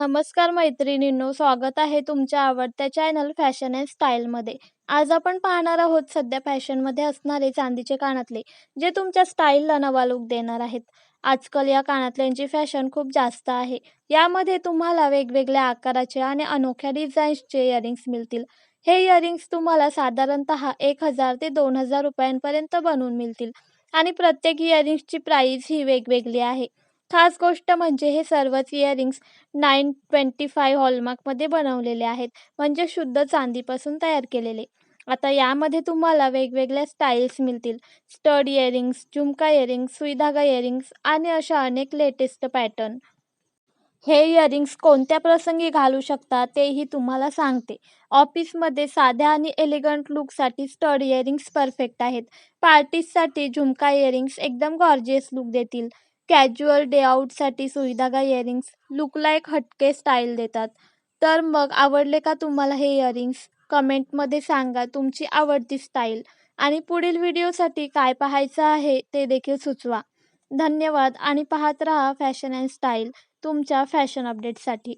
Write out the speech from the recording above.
नमस्कार मैत्रिणींनो स्वागत आहे तुमच्या आवडत्या चॅनल फॅशन अँड स्टाईलमध्ये आज आपण पाहणार आहोत सध्या फॅशनमध्ये असणारे चांदीचे कानातले जे तुमच्या स्टाईलला नवा लुक देणार आहेत. आजकाल या कानातल्यांची फॅशन खूप जास्त आहे. यामध्ये तुम्हाला वेगवेगळ्या आकाराचे आणि अनोख्या डिझाईन्सचे इयरिंग्स मिळतील. हे इयरिंग्स तुम्हाला साधारणत एक हजार ते दोन हजार रुपयांपर्यंत बनवून मिळतील. आणि प्रत्येक इयरिंग्सची प्राईस ही वेगवेगळी आहे. खास गोष्ट म्हणजे हे सर्वच इयरिंग्स नाईन ट्वेंटी फाय हॉलमार्कमध्ये बनवलेले आहेत. म्हणजे शुद्ध चांदीपासून तयार केलेले. आता यामध्ये तुम्हाला वेगवेगळ्या स्टाईल्स मिळतील. स्टड इयरिंग्स झुमका इयरिंग्स सुईधागा इयरिंग्स आणि अशा अनेक लेटेस्ट पॅटर्न हे इयरिंग्स कोणत्या प्रसंगी घालू शकता तेही तुम्हाला सांगते. ऑफिसमध्ये साध्या आणि एलिगंट लुकसाठी स्टड इयरिंग्स परफेक्ट आहेत. पार्टीजसाठी झुमका इयरिंग्स एकदम गॉर्जियस लुक देतील. कॅज्युअल डे आउटसाठी सुईधागा इयरिंग्स लुकला एक हटके स्टाईल देतात. तर मग आवडले का तुम्हाला हे इयरिंग्स कमेंटमध्ये सांगा तुमची आवडती स्टाईल आणि पुढील व्हिडिओसाठी काय पाहायचं आहे ते देखील सुचवा. धन्यवाद आणि पाहत रहा फॅशन अँड स्टाईल तुमच्या फॅशन अपडेटसाठी